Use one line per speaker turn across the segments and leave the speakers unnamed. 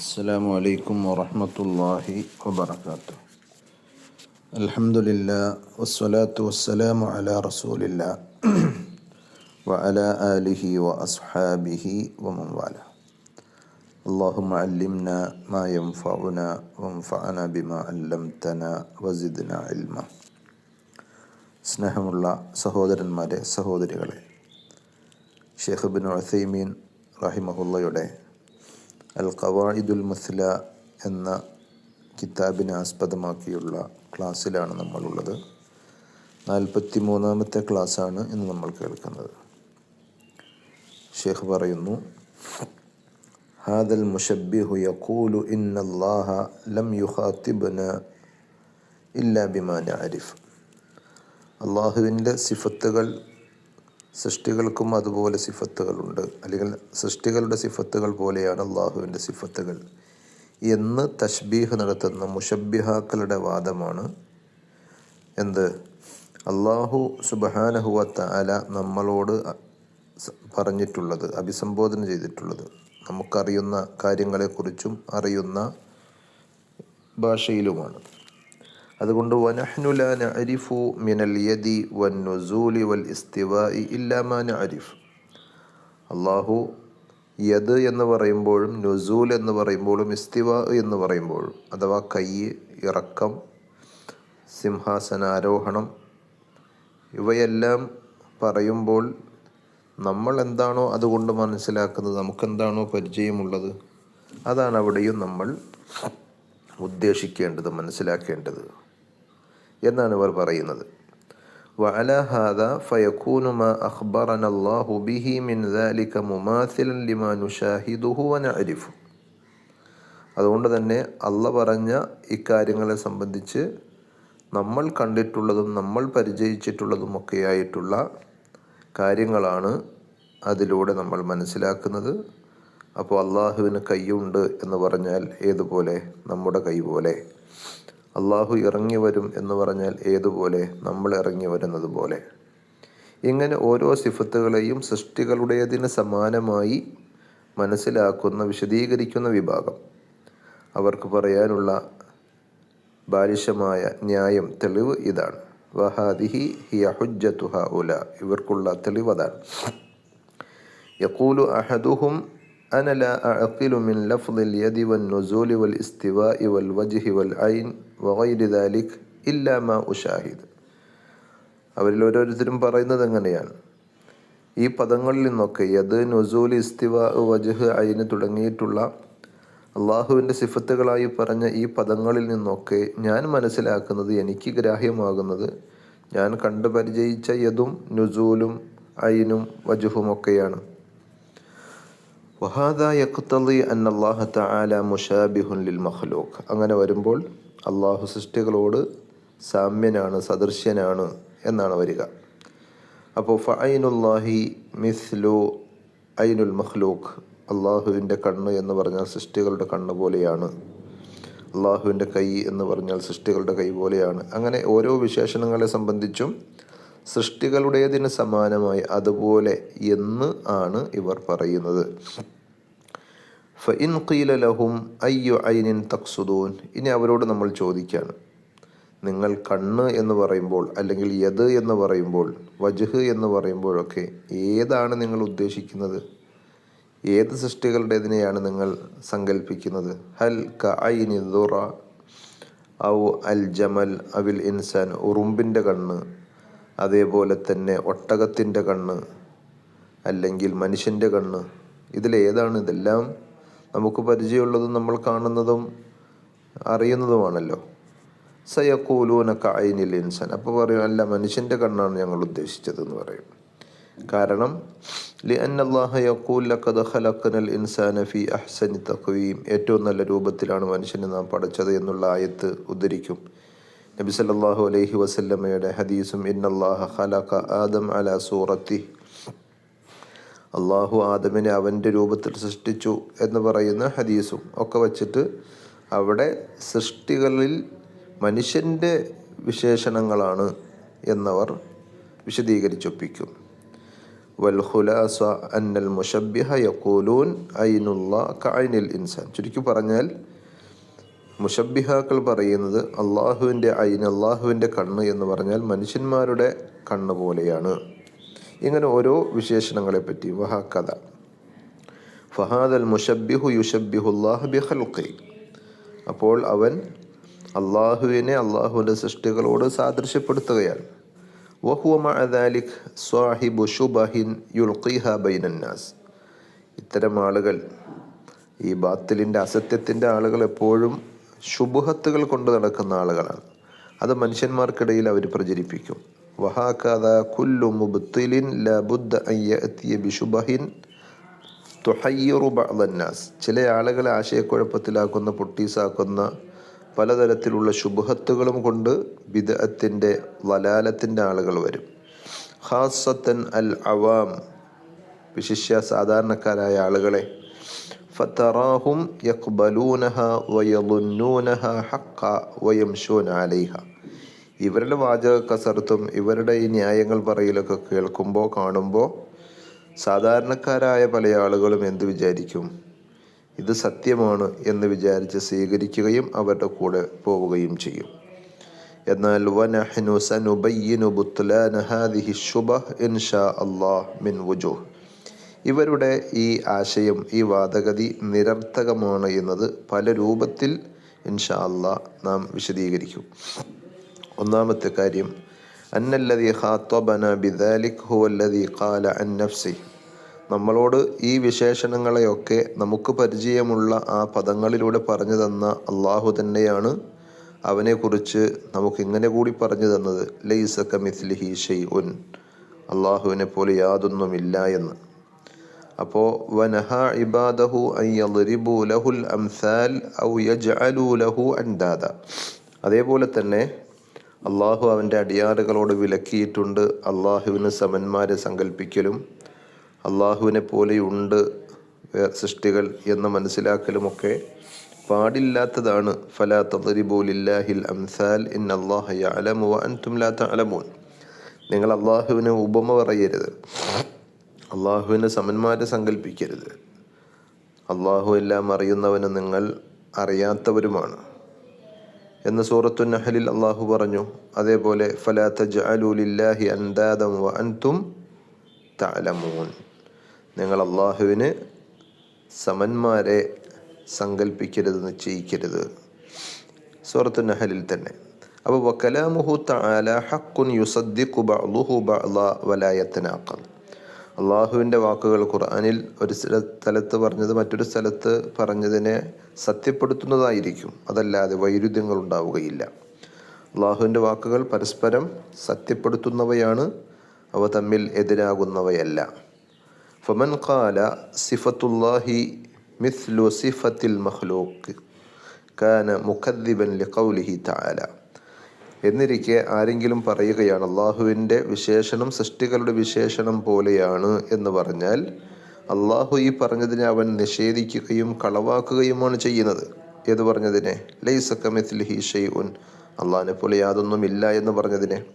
السلام عليكم ورحمة الله وبركاته الحمد لله والصلاة والسلام على رسول الله وعلى آله وأصحابه ومن والاه اللهم علمنا ما ينفعنا وانفعنا بما علمتنا وزدنا علما സ്നേഹമുള്ള സഹോദരന്മാരെ സഹോദരികളെ ഷെയ്ഖ് ബിൻ ഉസൈമീൻ റഹിമഹുള്ളയുടെ അൽ ഖവായിദുൽ മസ്ല എന്ന കിതാബിനെ ആസ്പദമാക്കിയുള്ള ക്ലാസ്സിലാണ് നമ്മളുള്ളത്. നാൽപ്പത്തി മൂന്നാമത്തെ ക്ലാസ്സാണ് ഇന്ന് നമ്മൾ കേൾക്കുന്നത്. ഷെയ്ഖ് പറയുന്നു ഹാദൽ മുഷബ്ബിഹു യഖൂലു ഇന്നല്ലാഹ ലം യുഹാത്തിബ്ന ഇല്ലാ ബിമാ നഅരിഫ്. അള്ളാഹുവിന്റെ സിഫത്തുകൾ സൃഷ്ടികൾക്കും അതുപോലെ സിഫത്തുകളുണ്ട്. അല്ലെങ്കിൽ സൃഷ്ടികളുടെ സിഫത്തുകൾ പോലെയാണ് അള്ളാഹുവിന്റെ സിഫത്തുകൾ. എന്ന് തഷ്ബീഹ് നടത്തുന്ന മുഷബ്ബിഹാക്കളുടെ വാദമാണ് എന്ത്? അള്ളാഹു സുബഹാനഹുവത്ത അല നമ്മളോട് പറഞ്ഞിട്ടുള്ളത് അഭിസംബോധന ചെയ്തിട്ടുള്ളത്. നമുക്കറിയുന്ന കാര്യങ്ങളെക്കുറിച്ചും അറിയുന്ന ഭാഷയിലുമാണ്. അതുകൊണ്ട് മിനൽ യദി അള്ളാഹു യദ് എന്ന് പറയുമ്പോഴും നുസൂൽ എന്ന് പറയുമ്പോഴും ഇസ്തിവ എന്ന് പറയുമ്പോഴും അഥവാ കൈ ഇറക്കം സിംഹാസനാരോഹണം ഇവയെല്ലാം പറയുമ്പോൾ നമ്മൾ എന്താണോ അതുകൊണ്ട് മനസ്സിലാക്കുന്നത് നമുക്കെന്താണോ പരിചയമുള്ളത് അതാണ് അവിടെയും നമ്മൾ ഉദ്ദേശിക്കേണ്ടത് മനസ്സിലാക്കേണ്ടത്. എന്നാണ് ഇവർ പറയുന്നത് وعلى هذا فيكون ما أخبرنا الله به من ذلك مماثلا لما نشاهده ونعرفه അതുകൊണ്ട് തന്നെ അല്ല പറഞ്ഞ ഇക്കാര്യങ്ങളെ സംബന്ധിച്ച് നമ്മൾ കണ്ടിട്ടുള്ളതും നമ്മൾ പരിചയിച്ചിട്ടുള്ളതുമൊക്കെയായിട്ടുള്ള കാര്യങ്ങളാണ് അതിലൂടെ നമ്മൾ മനസ്സിലാക്കുന്നത് അപ്പോൾ അള്ളാഹുവിന് കൈയുണ്ട് എന്ന് പറഞ്ഞാൽ ഏതുപോലെ നമ്മുടെ കൈ പോലെ അള്ളാഹു ഇറങ്ങി വരും എന്ന് പറഞ്ഞാൽ ഏതുപോലെ? നമ്മൾ ഇറങ്ങി വരുന്നത് പോലെ. ഇങ്ങനെ ഓരോ സിഫത്തുകളെയും സൃഷ്ടികളുടേതിന് സമാനമായി മനസ്സിലാക്കുന്ന വിശദീകരിക്കുന്ന വിഭാഗം. അവർക്ക് പറയാനുള്ള ബാലിശമായ ന്യായം തെളിവ് ഇതാണ്. വഹാദിഹി ഹിയ ഹുജ്ജത്തുഹ ഉല ഇവർക്കുള്ള തെളിവ് അതാണ് യക്കൂലു അഹദുഹും أنا لا أعقل من لفظ اليد والنزول والاستواء والوجه والعين وغير ذلك إلا ما أشاهد അവരിൽ ഓരോരുത്തരും പറയുന്നത് എങ്ങനെയാണ് ഈ പദങ്ങളിൽ നിന്നൊക്കെ യദ് നുസൂൽ ഇസ്തിവ വജഹ് അയിന് തുടങ്ങിയിട്ടുള്ള അള്ളാഹുവിൻ്റെ സിഫത്തുകളായി പറഞ്ഞ ഈ പദങ്ങളിൽ നിന്നൊക്കെ ഞാൻ മനസ്സിലാക്കുന്നത് എനിക്ക് ഗ്രാഹ്യമാകുന്നത് ഞാൻ കണ്ടു പരിചയിച്ച യദും നുസൂലും അയിനും വജുഹുമൊക്കെയാണ് വഹാദ യഖ്തലി അൻ തആല ലിൽ മഖ്ലൂഖ്. അങ്ങനെ വരുമ്പോൾ അള്ളാഹു സൃഷ്ടികളോട് സാമ്യനാണ് സദൃശ്യനാണ് എന്നാണ് വരിക. അപ്പോൾ ഫൈനുല്ലാഹി മിസ്ലു ഐനുൽ മഖ്ലൂഖ്. അള്ളാഹുവിന്റെ കണ്ണ് എന്ന് പറഞ്ഞാൽ സൃഷ്ടികളുടെ കണ്ണ് പോലെയാണ്. അള്ളാഹുവിന്റെ കൈ എന്ന് പറഞ്ഞാൽ സൃഷ്ടികളുടെ കൈ പോലെയാണ്. അങ്ങനെ ഓരോ വിശേഷണങ്ങളെ സംബന്ധിച്ചും സൃഷ്ടികളുടേതിന് സമാനമായി അതുപോലെ എന്ന് ആണ് ഇവർ പറയുന്നത്. ഫഇൻ ഖീല ലഹും അയ്യു ഐനിൻ ഇനി അവരോട് നമ്മൾ ചോദിക്കുകയാണ് നിങ്ങൾ കണ്ണ് എന്ന് പറയുമ്പോൾ അല്ലെങ്കിൽ യദ് എന്ന് പറയുമ്പോൾ വജുഹ് എന്ന് പറയുമ്പോഴൊക്കെ ഏതാണ് നിങ്ങൾ ഉദ്ദേശിക്കുന്നത്? ഏത് സൃഷ്ടികളുടേതിനെയാണ് നിങ്ങൾ സങ്കല്പിക്കുന്നത് ഹൽ ക ഐനി ദുറ ഔ അൽ ജമൽ അവിൽ ഇൻസാൻ. ഉറുമ്പിന്റെ കണ്ണ്. അതേപോലെ തന്നെ ഒട്ടകത്തിന്റെ കണ്ണ് അല്ലെങ്കിൽ മനുഷ്യന്റെ കണ്ണ്. ഇതിലേതാണ് ഇതെല്ലാം നമുക്ക് പരിചയമുള്ളതും നമ്മൾ കാണുന്നതും അറിയുന്നതുമാണല്ലോ. സയക്കൂലൂന കായിനിൽ ഇൻസൻ. അപ്പോൾ പറയും അല്ല മനുഷ്യന്റെ കണ്ണാണ് ഞങ്ങൾ ഉദ്ദേശിച്ചതെന്ന് പറയും. കാരണം ലി അന്നല്ലാഹ യക്കൂല്ലക്കദലക്കനൽ ഇൻസാന ഫി അഹ്സനി തക്വീം ഏറ്റവും നല്ല രൂപത്തിലാണ് മനുഷ്യനെ നാം പഠിച്ചത് എന്നുള്ള ആയത്ത് ഉദ്ധരിക്കും. നബി സല്ലാഹു അലൈഹി വസല്ലമയുടെ ഹദീസും ഇന്നല്ലാഹ ഖലഖ ആദം അല സൂറത്തി. അള്ളാഹു ആദമിനെ അവന്റെ രൂപത്തിൽ സൃഷ്ടിച്ചു എന്ന് പറയുന്ന ഹദീസും ഒക്കെ വച്ചിട്ട് അവിടെ സൃഷ്ടികളിൽ മനുഷ്യന്റെ വിശേഷണങ്ങളാണ് എന്നവർ വിശദീകരിച്ചൊപ്പിക്കും. വൽഹുലാസ അന്നൽ മുഷബിഹ യക്കൂലൂൻ ഐനുള്ള കൈനിൽ ഇൻസാൻ. ചുരുക്കി പറഞ്ഞാൽ മുഷബിഹാക്കൾ പറയുന്നത് അള്ളാഹുവിന്റെ ഐൻ അള്ളാഹുവിന്റെ കണ്ണ് എന്ന് പറഞ്ഞാൽ മനുഷ്യന്മാരുടെ കണ്ണ് പോലെയാണ്. ഇങ്ങനെ ഓരോ വിശേഷണങ്ങളെ പറ്റി വഹാക്കഥ ഫഹാദൽ മുഷബിഹു യുഷബിഹുല്ലാഹ് ബിഹൽഖി അപ്പോൾ അവൻ അള്ളാഹുവിനെ അള്ളാഹുവിന്റെ സൃഷ്ടികളോട് സാദൃശ്യപ്പെടുത്തുകയാണ്. ബൈനന്നാസ്. ഇത്തരം ആളുകൾ ഈ ബാത്തിലിന്റെ അസത്യത്തിന്റെ ആളുകൾ എപ്പോഴും ശുഭഹത്തുകൾ കൊണ്ട് നടക്കുന്ന ആളുകളാണ്. അത് മനുഷ്യന്മാർക്കിടയിൽ അവർ പ്രചരിപ്പിക്കും. വഹാക്കാത കുല്ലു മുബ്തിലിൻ ലബുദ്ധ അയ്യത്തിയ ബിഷുബഹിൻ തുഹയ്യറു ബഅദന്നാസ് ചില ആളുകളെ ആശയക്കുഴപ്പത്തിലാക്കുന്ന പൊട്ടീസാക്കുന്ന പലതരത്തിലുള്ള ശുഭഹത്തുകളും കൊണ്ട് ബിദഅത്തിന്റെ വലാലത്തിന്റെ ആളുകൾ വരും. ഖാസത്തൻ അൽ അവാം വിശിഷ്യ സാധാരണക്കാരായ ആളുകളെ ഫത്തറാഹും യഖ്ബലൂനഹ വയലുന്നൂനഹ ഹക്ക വയംഷൂന അലൈഹ ഇവരുടെ വാചക കസർത്തും ഇവരുടെ ഈ ന്യായങ്ങൾ പറയലൊക്കെ കേൾക്കുമ്പോൾ കാണുമ്പോൾ സാധാരണക്കാരായ പല ആളുകളും എന്ത് വിചാരിക്കും? ഇത് സത്യമാണ് എന്ന് വിചാരിച്ച് സ്വീകരിക്കുകയും അവരുടെ കൂടെ പോവുകയും ചെയ്യും. എന്നാൽ വനഹ്നു സനുബയ്യനു ബുത്ലാന ഹാദിഹി ശുബഹ് ഇൻഷാ അല്ലാഹ് മിൻ വുജൂഹ്. ഇവരുടെ ഈ ആശയം ഈ വാദഗതി നിരർത്ഥകമാണ് എന്നത് പല രൂപത്തിൽ ഇൻഷാ അല്ലാഹ് നാം വിശദീകരിക്കും. ഒന്നാമത്തെ കാര്യം അന്നല്ലതി ഹാത്വബന ബിദാലിക് ഹുവല്ലതി കാല അൻ നഫ്സി. നമ്മളോട് ഈ വിശേഷണങ്ങളെയൊക്കെ നമുക്ക് പരിചയമുള്ള ആ പദങ്ങളിലൂടെ പറഞ്ഞു തന്ന അള്ളാഹു തന്നെയാണ് അവനെക്കുറിച്ച് നമുക്ക് ഇങ്ങനെ കൂടി പറഞ്ഞു തന്നത്. ലൈസക മിസ്ലിഹി ഷെയ് ഉൻ അള്ളാഹുവിനെ പോലെ യാതൊന്നുമില്ല എന്ന്. അപ്പോൾ വനഹ ഇബാദഹു അയ്യറിബു ലഹുൽ അംസാൽ ഔ യജ്അലു ലഹു അൻദാദ. അതേപോലെ തന്നെ അള്ളാഹു അവന്റെ അടിയാറുകളോട് വിലക്കിയിട്ടുണ്ട്. അള്ളാഹുവിന് സമന്മാരെ സങ്കല്പിക്കലും അള്ളാഹുവിനെ പോലെയുണ്ട് സൃഷ്ടികൾ എന്ന് മനസ്സിലാക്കലുമൊക്കെ പാടില്ലാത്തതാണ്. ഫലാ തദരിബുലില്ലാഹിൽ അംസാൽ ഇൻ അള്ളാഹ യഅലമു വ അൻതും ലാ തഅലമൂൻ. നിങ്ങൾ അള്ളാഹുവിന് ഉപമ പറയരുത്. അള്ളാഹുവിന് സമന്മാരെ സങ്കല്പിക്കരുത് അള്ളാഹു എല്ലാം അറിയുന്നവന് നിങ്ങൾ അറിയാത്തവരുമാണ്. എന്ന് സൂറത്തു നഹലിൽ അള്ളാഹു പറഞ്ഞു അതേപോലെ ഫലാ വ അൻതും നിങ്ങൾ അള്ളാഹുവിന് സമന്മാരെ സങ്കല്പിക്കരുത് നിശ്ചയിക്കരുത്. സൂറത്തു നഹലിൽ തന്നെ. അപ്പോൾ വക്കലാമുഹു തആല ഹക്കുൻ യുസദ്ദിഖു ബഅ്ലുഹു ബഅ്ല വലാ അള്ളാഹുവിന്റെ വാക്കുകൾ ഖുർആനിൽ ഒരു സ്ഥലത്ത് പറഞ്ഞത് മറ്റൊരു സ്ഥലത്ത് പറഞ്ഞതിനെ സത്യപ്പെടുത്തുന്നതായിരിക്കും. അതല്ലാതെ വൈരുദ്ധ്യങ്ങൾ ഉണ്ടാവുകയില്ല. അള്ളാഹുവിന്റെ വാക്കുകൾ പരസ്പരം സത്യപ്പെടുത്തുന്നവയാണ് അവ തമ്മിൽ എതിരാകുന്നവയല്ല. ഫമൻ കാല സിഫത്തുല്ലാഹി മിസ്ലു സിഫത്തിൽ മഹ്ലോക്ക് കാന മുഖദ്ദിബൻ ലിഖൗലിഹി തആല. എന്നിരിക്കെ ആരെങ്കിലും പറയുകയാണ് അള്ളാഹുവിന്റെ വിശേഷണം സൃഷ്ടികളുടെ വിശേഷണം പോലെയാണ് എന്ന് പറഞ്ഞാൽ അള്ളാഹു ഈ പറഞ്ഞതിനെ അവൻ നിഷേധിക്കുകയും കളവാക്കുകയുമാണ് ചെയ്യുന്നത്. ഏത് പറഞ്ഞതിനെ? ലൈസക്കമിത്ലിഹി ഉൻ അള്ളാഹിനെ പോലെ യാതൊന്നും ഇല്ല എന്ന് പറഞ്ഞതിനെ.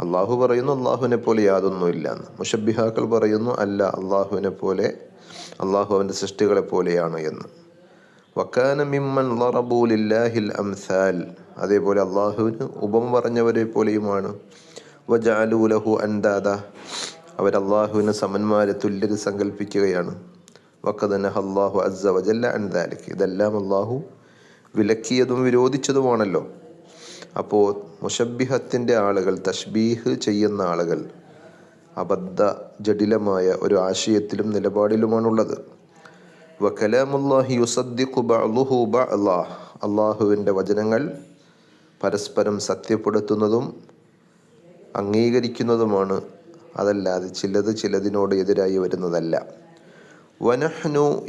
അള്ളാഹു പറയുന്നു അള്ളാഹുവിനെ പോലെ യാതൊന്നുമില്ല എന്ന്. മുഷബിഹാക്കൾ പറയുന്നു അല്ല അള്ളാഹുവിനെ പോലെ അള്ളാഹു അവന്റെ സൃഷ്ടികളെ പോലെയാണ് എന്ന്. വക്കാന മിമ്മൻ ലറബൂലില്ലാഹിൽ അംസാൽ. അതേപോലെ അള്ളാഹുവിന് ഉപമ പറഞ്ഞവരെ പോലെയുമാണ്. വജാലൂലഹു അൻദാദ അവർ അള്ളാഹുവിന് സമന്മാരെ തുല്യര് സങ്കല്പിക്കുകയാണ് അള്ളാഹു അസ്സ വജല്ല അൻദാലിക് ഇതെല്ലാം അള്ളാഹു വിലക്കിയതും വിരോധിച്ചതുമാണല്ലോ. അപ്പോൾ മുഷബിഹത്തിന്റെ ആളുകൾ തഷ്ബീഹ് ചെയ്യുന്ന ആളുകൾ അബദ്ധ ജടിലമായ ഒരു ആശയത്തിലും നിലപാടിലുമാണുള്ളത്. വക്കലാമുല്ലാഹി യുസദ്ദിഖു ബഅ്ലുഹു ബഅ്ലാഹ് അള്ളാഹുവിന്റെ വചനങ്ങൾ പരസ്പരം സത്യപ്പെടുത്തുന്നതും അംഗീകരിക്കുന്നതുമാണ്. അതല്ലാതെ ചിലത് ചിലതിനോട് എതിരായി വരുന്നതല്ല.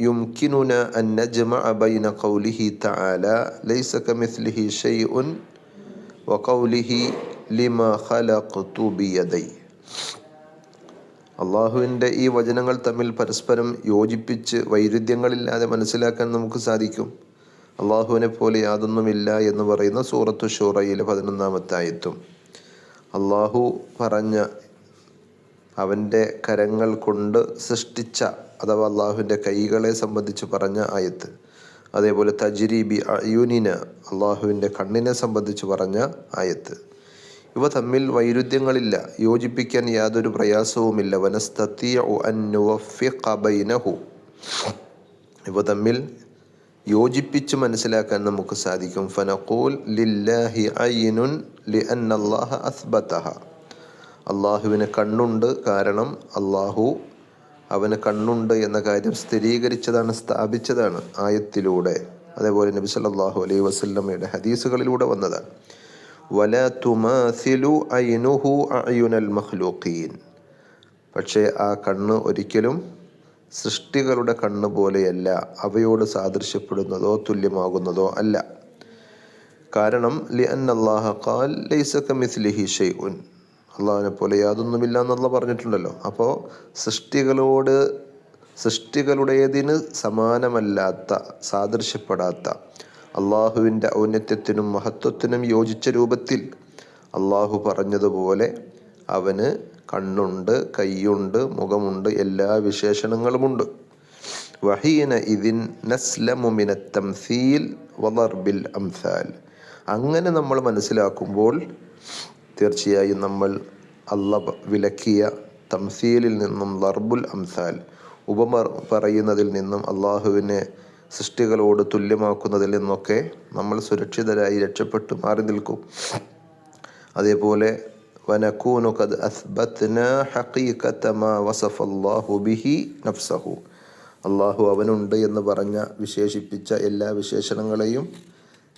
യുംകിനുന അൻ നജ്മഅ ബൈന ഖൗലിഹി തആല ലൈസ കമിസ്ലിഹി ഷൈഉൻ വഖൗലിഹി ലിമാ ഖലഖതു ബിയദൈ. അള്ളാഹുവിന്റെ ഈ വചനങ്ങൾ തമ്മിൽ പരസ്പരം യോജിപ്പിച്ച് വൈരുദ്ധ്യങ്ങളില്ലാതെ മനസ്സിലാക്കാൻ നമുക്ക് സാധിക്കും. അള്ളാഹുവിനെ പോലെ യാതൊന്നുമില്ല എന്ന് പറയുന്ന സൂറത്തു ഷൂറയിലെ പതിനൊന്നാമത്തെ ആയത്തും. അള്ളാഹു പറഞ്ഞ അവന്റെ കരങ്ങൾ കൊണ്ട് സൃഷ്ടിച്ച അഥവാ അള്ളാഹുവിന്റെ കൈകളെ സംബന്ധിച്ച് പറഞ്ഞ ആയത്ത്. അതേപോലെ തജ്രീബി അയുനിന അള്ളാഹുവിന്റെ കണ്ണിനെ സംബന്ധിച്ച് പറഞ്ഞ ആയത്ത്. ഇവ തമ്മിൽ വൈരുദ്ധ്യങ്ങളില്ല. യോജിപ്പിക്കാൻ യാതൊരു പ്രയാസവുമില്ല. വനസ്തീയു ബൈനഹു. ഇവ തമ്മിൽ യോജിപ്പിച്ച് മനസ്സിലാക്കാൻ നമുക്ക് സാധിക്കും. ഫനഖൂൽ ലില്ലാഹി അയ്യനുൻ ലി അന്നല്ലാഹ അസ്ബത്തഹ അള്ളാഹുവിന് കണ്ണുണ്ട് കാരണം അള്ളാഹു അവന് കണ്ണുണ്ട് എന്ന കാര്യം സ്ഥിരീകരിച്ചതാണ് സ്ഥാപിച്ചതാണ് ആയത്തിലൂടെ. അതേപോലെ നബി സല്ലാഹു അലൈഹി വസല്ലമയുടെ ഹദീസുകളിലൂടെ വന്നതാണ്. വല തുമാസിലു ഐനുഹു അയ്യുനൽ മഹ്ലൂഖീൻ പക്ഷേ ആ കണ്ണ് ഒരിക്കലും സൃഷ്ടികളുടെ കണ്ണുപോലെയല്ല അവയോട് സാദൃശ്യപ്പെടുന്നതോ തുല്യമാകുന്നതോ അല്ല. കാരണം ലി അന്നല്ലാഹ ഖാൽ ലൈസ കമിസ്ലിഹി ഷൈഉൻ. അള്ളാഹിനെ പോലെ യാതൊന്നുമില്ല എന്നുള്ള പറഞ്ഞിട്ടുണ്ടല്ലോ. അപ്പോൾ സൃഷ്ടികളോട് സൃഷ്ടികളുടേതിന് സമാനമല്ലാത്ത സാദൃശ്യപ്പെടാത്ത അള്ളാഹുവിന്റെ ഔന്നത്യത്തിനും മഹത്വത്തിനും യോജിച്ച രൂപത്തിൽ അള്ളാഹു പറഞ്ഞതുപോലെ അവന് കണ്ണുണ്ട് കൈയുണ്ട് മുഖമുണ്ട് എല്ലാ വിശേഷണങ്ങളുമുണ്ട്. വഹീന തംസീൽ അംസാൽ. അങ്ങനെ നമ്മൾ മനസ്സിലാക്കുമ്പോൾ തീർച്ചയായും നമ്മൾ അല്ല വിലക്കിയ തംസീലിൽ നിന്നും ലർബുൽ അംസാൽ ഉപമ പറയുന്നതിൽ നിന്നും അള്ളാഹുവിനെ സൃഷ്ടികളോട് തുല്യമാക്കുന്നതിൽ നിന്നൊക്കെ നമ്മൾ സുരക്ഷിതരായി രക്ഷപ്പെട്ടു മാറി നിൽക്കും. അതേപോലെ വനക്കൂനു قد أثبتنا ഹഖീഖത മാ وصف الله ബിഹി നഫ്സഹു അള്ളാഹു അവനുണ്ട് എന്ന് പറഞ്ഞ വിശേഷിപ്പിച്ച എല്ലാ വിശേഷണങ്ങളെയും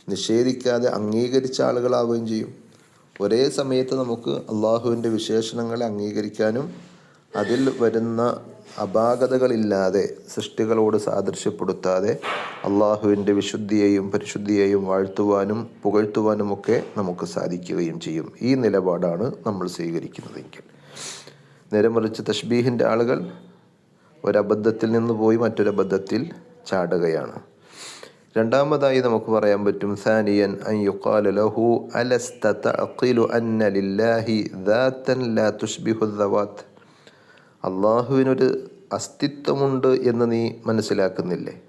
നിഷേധിക്കാതെ അംഗീകരിച്ച ആളുകളാവുകയും ചെയ്യും. ഒരേ സമയത്ത് നമുക്ക് അള്ളാഹുവിന്റെ വിശേഷണങ്ങളെ അംഗീകരിക്കാനും അതിൽ വരുന്ന അപാകതകളില്ലാതെ സൃഷ്ടികളോട് സാദൃശ്യപ്പെടുത്താതെ അള്ളാഹുവിന്റെ വിശുദ്ധിയെയും പരിശുദ്ധിയെയും വാഴ്ത്തുവാനും പുകഴ്ത്തുവാനും ഒക്കെ നമുക്ക് സാധിക്കുകയും ചെയ്യും. ഈ നിലപാടാണ് നമ്മൾ സ്വീകരിക്കുന്നതെങ്കിൽ. നേരെ മറിച്ച് തഷ്ബീഹിന്റെ ആളുകൾ ഒരബദ്ധത്തിൽ നിന്ന് പോയി മറ്റൊരബദ്ധത്തിൽ ചാടുകയാണ്. രണ്ടാമതായി നമുക്ക് പറയാൻ പറ്റും സാനിയൻ അൻ യുഖാല ലഹു അലസ്ത അന്ന ലില്ലാഹി ലാ തുഷ്ബിഹു അള്ളാഹുവിനൊരു അസ്തിത്വമുണ്ട് എന്ന് നീ മനസ്സിലാക്കുന്നില്ലേ?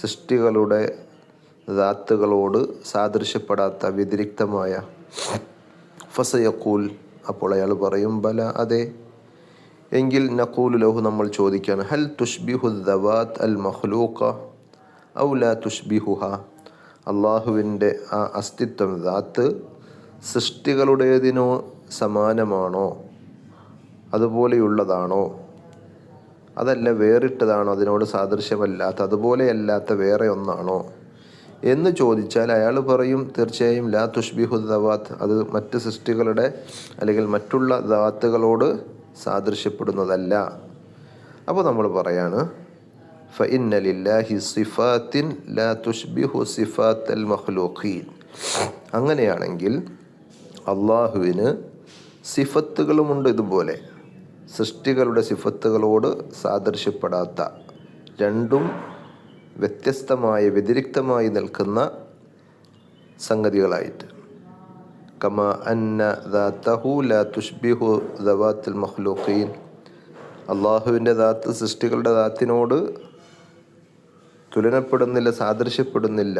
സൃഷ്ടികളുടെ ദാത്തുകളോട് സാദൃശ്യപ്പെടാത്ത വ്യതിരിക്തമായ ഫസയക്കൂൽ അപ്പോൾ അയാൾ പറയും ബല അതെ. എങ്കിൽ നക്കൂലു ലഹു നമ്മൾ ചോദിക്കുകയാണ് ഹൽ തുഷ്ബിഹു ദവാത്ത് അൽ മഹ്ലൂക്ക ഔ ലാ തുഷ്ബിഹുഹ? അള്ളാഹുവിന്റെ ആ അസ്തിത്വം ദാത്ത് സൃഷ്ടികളുടേതിനോ സമാനമാണോ? അതുപോലെയുള്ളതാണോ? അതല്ല വേറിട്ടതാണോ? അതിനോട് സാദൃശ്യമല്ലാത്ത അതുപോലെയല്ലാത്ത വേറെ ഒന്നാണോ? എന്ന് ചോദിച്ചാൽ അയാൾ പറയും തീർച്ചയായും ലാ തുഷ്ബിഹു ദവാത്ത്. അത് മറ്റ് സൃഷ്ടികളുടെ അല്ലെങ്കിൽ മറ്റുള്ള ദവാത്തുകളോട് സാദൃശ്യപ്പെടുന്നതല്ല. അപ്പോൾ നമ്മൾ പറയാണ് സിഫാത്തിൻ ലാ അങ്ങനെയാണെങ്കിൽ അള്ളാഹുവിന് സിഫത്തുകളുമുണ്ട് ഇതുപോലെ. സൃഷ്ടികളുടെ സിഫത്തുകളോട് സാദൃശ്യപ്പെടാത്ത രണ്ടും വ്യത്യസ്തമായ വ്യതിരിക്തമായി നിൽക്കുന്ന സംഗതികളായിട്ട്. കമ അന്ന ദാത്തഹു ലാ തുഷ്ബിഹു ദവാത്തുൽ മഹ്ലൂഖീൻ അള്ളാഹുവിന്റെ ദാത്ത് സൃഷ്ടികളുടെ ദാത്തിനോട് തുലനപ്പെടുന്നില്ല സാദൃശ്യപ്പെടുന്നില്ല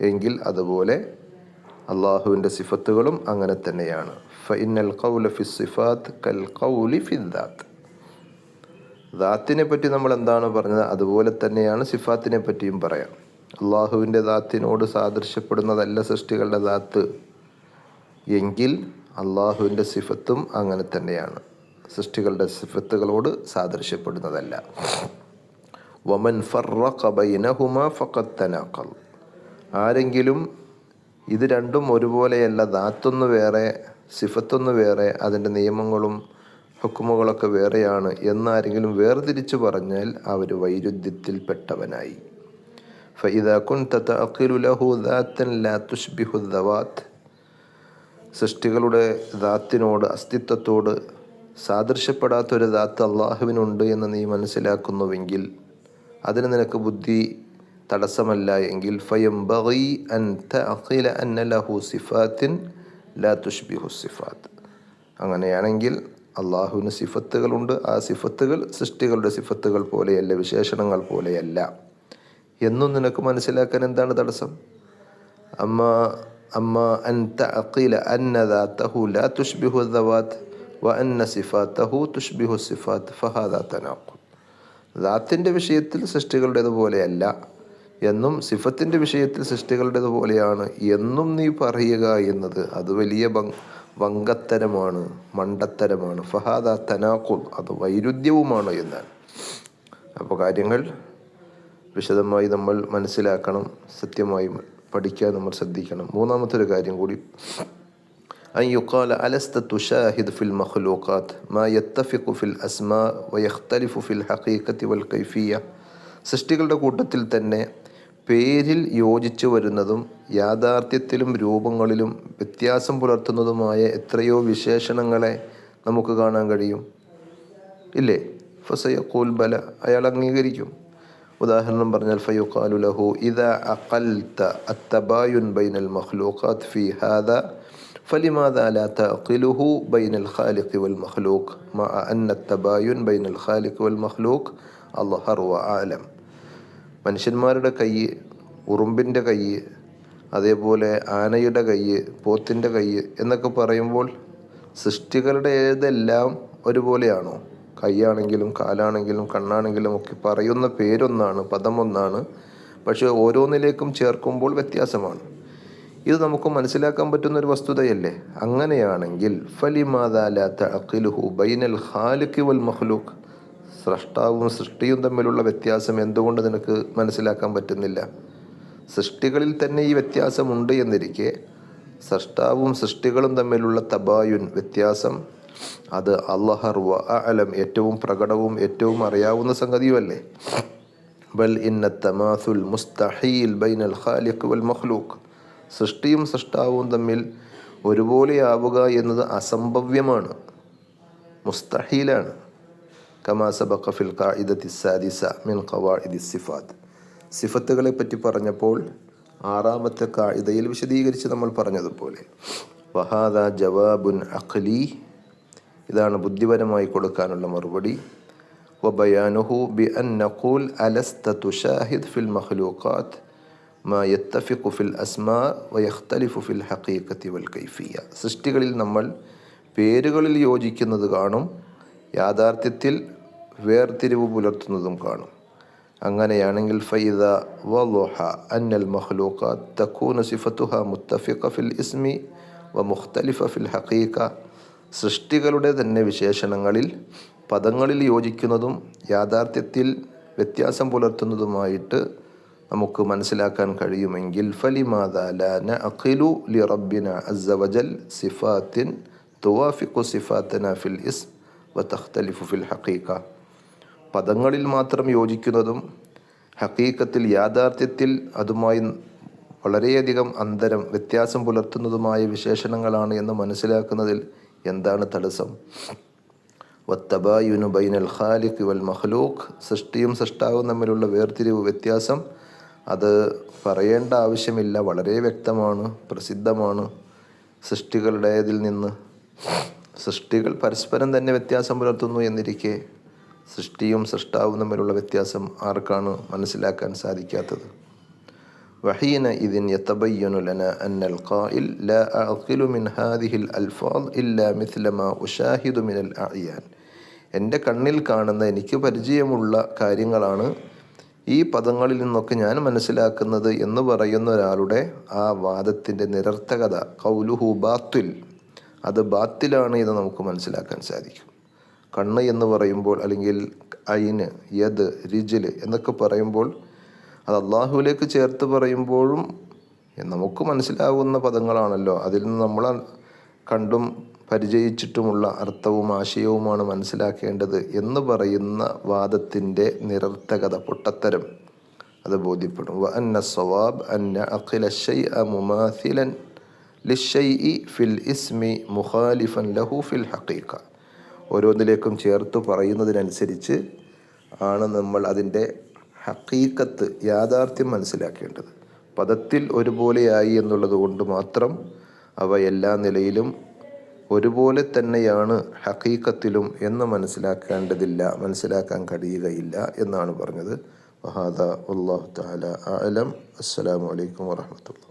എങ്കിൽ അതുപോലെ അള്ളാഹുവിന്റെ സിഫത്തുകളും അങ്ങനെ തന്നെയാണ്. ഫൈനൽ ഖൗല ഫി സിഫാത്ത് കൽ ഖൗലി ഫി ദാത്ത്. ദാത്തിനെ പറ്റി നമ്മൾ എന്താണ് പറഞ്ഞത്? അതുപോലെ തന്നെയാണ് സിഫാത്തിനെ പറ്റിയും പറയാം. അള്ളാഹുവിന്റെ ദാത്തിനോട് സാദൃശ്യപ്പെടുന്നതല്ല സൃഷ്ടികളുടെ ദാത്ത്. എങ്കിൽ അള്ളാഹുവിന്റെ സിഫത്തും അങ്ങനെ തന്നെയാണ്. സൃഷ്ടികളുടെ സിഫത്തുകളോട് സാദൃശ്യപ്പെടുന്നതല്ല. വമൻ ഫറഖ ബൈനഹുമാ ഫഖത്ത് തനാഖൽ. ആരെങ്കിലും ഇത് രണ്ടും ഒരുപോലെയല്ല ദാത്തൊന്ന് വേറെ സിഫത്തൊന്ന് വേറെ അതിൻ്റെ നിയമങ്ങളും ഹുക്കുമുകളൊക്കെ വേറെയാണ് എന്നാരെങ്കിലും വേർതിരിച്ചു പറഞ്ഞാൽ അവർ വൈരുദ്ധ്യത്തിൽപ്പെട്ടവനായി فإذا كنت تعقل له ذاتا لا تشبه الذوات സൃഷ്ടികളുടെ ദാത്തിനോട് അസ്തിത്വത്തോട് സാദൃശ്യപ്പെടാത്തൊരു ദാത്ത് അള്ളാഹുവിനുണ്ട് എന്ന് നീ മനസ്സിലാക്കുന്നുവെങ്കിൽ അതിന് നിനക്ക് ബുദ്ധി തടസ്സമല്ല എങ്കിൽ ഫയം ബഗി അൻ തഅഖില അന്ന ലഹു സിഫാത്തിൻ ലാ തുഷ്ബിഹു സിഫാത്ത്. അങ്ങനെയാണെങ്കിൽ അള്ളാഹുവിന് സിഫത്തുകളുണ്ട്. ആ സിഫത്തുകൾ സൃഷ്ടികളുടെ സിഫത്തുകൾ പോലെയല്ല വിശേഷണങ്ങൾ പോലെയല്ല. എന്നും നിനക്ക് മനസ്സിലാക്കാൻ എന്താണ് തടസ്സം? അമ്മ അമ്മ അൻ തഅഖില അന്ന ദാതഹു ലാ തുഷ്ബിഹു ദവാത്ത് വ അന്ന സിഫാത്തഹു തുഷ്ബിഹു സിഫാത്ത് ഫഹാദ തനാഖുദ് ദാത്തിന്റെ വിഷയത്തിൽ സൃഷ്ടികളുടേതുപോലെയല്ല. എന്നും സിഫത്തിൻ്റെ വിഷയത്തിൽ സൃഷ്ടികളുടേതുപോലെയാണ് എന്നും നീ പറയുക എന്നത് അത് വലിയ ഭംഗ വങ്കത്തരമാണ് മണ്ടത്തരമാണ് ഫഹാദ തനാഖുൽ അത് വൈരുദ്ധ്യവുമാണ് എന്നാണ് അപ്പോൾ കാര്യങ്ങൾ വിശദമായി നമ്മൾ മനസ്സിലാക്കണം സത്യമായി പഠിക്കാൻ നമ്മൾ ശ്രദ്ധിക്കണം മൂന്നാമത്തെ ഒരു കാര്യം കൂടി أن يقال ألست تشاهد في المخلوقات ما يتفق في الأسماء ويختلف في الحقيقة والكيفية സൃഷ്ടികളുടെ കൂട്ടത്തിൽ തന്നെ പേരിൽ യോജിച്ചു വരുന്നതും യാഥാർത്ഥ്യത്തിലും രൂപങ്ങളിലും വ്യത്യാസം പുലർത്തുന്നതുമായ എത്രയോ വിശേഷണങ്ങളെ നമുക്ക് കാണാൻ കഴിയും ഇല്ലേ ഫസയഖൂൽ ബല അയാൾ അംഗീകരിക്കും ഉദാഹരണം പറഞ്ഞാൽ ഫയുഖാലു ലഹു ഇദാ അഖൽത അത്തബായുൻ ബൈനൽ മഖ്ലൂഖാത്ത് ഫി ഹാദ فلماذا لا تعقله بين الخالق والمخلوق مع أن التباين بين الخالق والمخلوق أظهر وأعلم മനുഷ്യന്മാരുടെ കൈ ഉറുമ്പിന്റെ കൈ അതേപോലെ ആനയുടെ കൈ പോത്തിന്റെ കൈ എന്നൊക്കെ പറയുമ്പോൾ സൃഷ്ടികളുടെ ഏതെല്ലാം ഒരുപോലെയാണോ? കൈയാണെങ്കിലും കാലാണെങ്കിലും കണ്ണാണെങ്കിലും ഒക്കെ പറയുന്ന പേരൊന്നാണ് പദമൊന്നാണ്. പക്ഷേ ഓരോന്നിലേക്കും ചേർക്കുമ്പോൾ വ്യത്യാസമാണ്. ഇത് നമുക്ക് മനസ്സിലാക്കാൻ പറ്റുന്ന ഒരു വസ്തുതയല്ലേ? അങ്ങനെയാണെങ്കിൽ ഫലിമാതാലുഹു ബൈനൽ ഖാലിഖി വൽ മഖ്ലൂഖ്. സ്രഷ്ടാവും സൃഷ്ടിയും തമ്മിലുള്ള വ്യത്യാസം എന്തുകൊണ്ട് നിനക്ക് മനസ്സിലാക്കാൻ പറ്റുന്നില്ല? സൃഷ്ടികളിൽ തന്നെ ഈ വ്യത്യാസമുണ്ട് എന്നിരിക്കെ സൃഷ്ടാവും സൃഷ്ടികളും തമ്മിലുള്ള തബായുൻ വ്യത്യാസം അത് അള്ളഹർ വ അലം ഏറ്റവും പ്രകടവും ഏറ്റവും അറിയാവുന്ന സംഗതിയുമല്ലേ? ബൽ ഇന്ന തമാസുൽ മുസ്തഹീൽ ബൈനൽ ഖാലിഖ് വൽ മഹ്ലൂഖ് സൃഷ്ടിയും സൃഷ്ടാവും തമ്മിൽ ഒരുപോലെയാവുക എന്നത് അസംഭവ്യമാണ് മുസ്തഹീലാണ്. സബഖ ഫിൽ മിൻ സിഫത്തുകളെ പറ്റി പറഞ്ഞപ്പോൾ ആറാമത്തെ കായിദയിൽ വിശദീകരിച്ച് നമ്മൾ പറഞ്ഞതുപോലെ വഹാദ ജവാബുൻ അഖ്ലി ഇതാണ് ബുദ്ധിപരമായി കൊടുക്കാനുള്ള മറുപടി. വബയാനുഹു അലസ്ത ഫിൽ മാ ഫിൽ ഫിൽ വൽ കൈഫിയ. സൃഷ്ടികളിൽ നമ്മൾ പേരുകളിൽ യോജിക്കുന്നത് കാണും യാഥാർത്ഥ്യത്തിൽ വേർതിരിവ് പുലർത്തുന്നതും കാണും. അങ്ങനെയാണെങ്കിൽ ഫൈദ വലുഹ അന്നൽ മഹ്ലൂക്ക തക്കൂന സിഫത്തുഹ മുത്തഫിഖ ഫിൽ ഇസ്മി വ മുഖ്തലിഫ ഫിൽ ഹഖീഖ. സൃഷ്ടികളുടെ തന്നെ വിശേഷണങ്ങളിൽ പദങ്ങളിൽ യോജിക്കുന്നതും യാഥാർത്ഥ്യത്തിൽ വ്യത്യാസം പുലർത്തുന്നതുമായിട്ട് നമുക്ക് മനസ്സിലാക്കാൻ കഴിയുമെങ്കിൽ ഫലിമാതാലാന അഖിലു ലി റബ്ബിന അസ്സവജൽ സിഫാത്തിൻ തുവാഫിഖു ഫിൽ ഇസ് വ തഖ്തലിഫു ഫിൽ ഹഖീഖ. പദങ്ങളിൽ മാത്രം യോജിക്കുന്നതും ഹക്കീക്കത്തിൽ യാഥാർത്ഥ്യത്തിൽ അതുമായി വളരെയധികം അന്തരം വ്യത്യാസം പുലർത്തുന്നതുമായ വിശേഷണങ്ങളാണ് എന്ന് മനസ്സിലാക്കുന്നതിൽ എന്താണ് തടസ്സം? വത്തബായുനു ബൈനൽ ഖാലിഖ് വൽ മഹ്ലൂഖ് സൃഷ്ടിയും സൃഷ്ടാവും തമ്മിലുള്ള വേർതിരിവ് വ്യത്യാസം അത് പറയേണ്ട ആവശ്യമില്ല. വളരെ വ്യക്തമാണ് പ്രസിദ്ധമാണ്. സൃഷ്ടികളുടേതിൽ നിന്ന് സൃഷ്ടികൾ പരസ്പരം തന്നെ വ്യത്യാസം പുലർത്തുന്നു എന്നിരിക്കെ സൃഷ്ടിയും സൃഷ്ടാവും തമ്മിലുള്ള വ്യത്യാസം ആർക്കാണ് മനസ്സിലാക്കാൻ സാധിക്കാത്തത്? വഹീന ഇതിൻ യത്തബയ്യനു ലന അന്നൽ ഖായിൽ ലാ അഖിലു മിൻ ഹാദിഹിൽ അൽഫാദ് ഇല്ലാ മിഥ്ല മാ ഉഷാഹിദു മിനൽ അഅയാൻ. എന്റെ കണ്ണിൽ കാണുന്ന എനിക്ക് പരിചയമുള്ള കാര്യങ്ങളാണ് ഈ പദങ്ങളിൽ നിന്നൊക്കെ ഞാൻ മനസ്സിലാക്കുന്നത് എന്ന് പറയുന്ന ഒരാളുടെ ആ വാദത്തിന്റെ നിരർത്ഥകത കൗലുഹു ബാത്തുൽ. അത് ബാത്തിലാണ് എന്ന് നമുക്ക് മനസ്സിലാക്കാൻ സാധിക്കും. കണ്ണ് എന്ന് പറയുമ്പോൾ അല്ലെങ്കിൽ അയിന് യദ് രിജിൽ എന്നൊക്കെ പറയുമ്പോൾ അത് അള്ളാഹുവിലേക്ക് ചേർത്ത് പറയുമ്പോഴും നമുക്ക് മനസ്സിലാവുന്ന പദങ്ങളാണല്ലോ. അതിൽ നിന്ന് നമ്മൾ കണ്ടും പരിചയിച്ചിട്ടുമുള്ള അർത്ഥവും ആശയവുമാണ് മനസ്സിലാക്കേണ്ടത് എന്ന് പറയുന്ന വാദത്തിന്റെ നിരർത്ഥകത പൊട്ടത്തരം. അത് ബോധ്യപ്പെടും. വ അന്ന സവാബ് അന്ന അഖില ഷൈഅ മുമാഥിലൻ ലിഷൈഇ ഫിൽ ഇസ്മി മുഖാലിഫൻ ലഹു ഫിൽ ഹഖീഖ. ഓരോന്നിലേക്കും ചേർത്ത് പറയുന്നതിനനുസരിച്ച് ആണ് നമ്മൾ അതിന്റെ ഹക്കീക്കത്ത് യാഥാർത്ഥ്യം മനസ്സിലാക്കേണ്ടത്. പദത്തിൽ ഒരുപോലെയായി എന്നുള്ളത് കൊണ്ട് മാത്രം അവ എല്ലാ നിലയിലും ഒരുപോലെ തന്നെയാണ് ഹക്കീക്കത്തിലും എന്ന് മനസ്സിലാക്കേണ്ടതില്ല മനസ്സിലാക്കാൻ കഴിയുകയില്ല എന്നാണ് പറഞ്ഞത്. വഹാദ അള്ളാഹു താല അലം. അസ്സലാമു അലൈക്കും വറഹമത്തുള്ള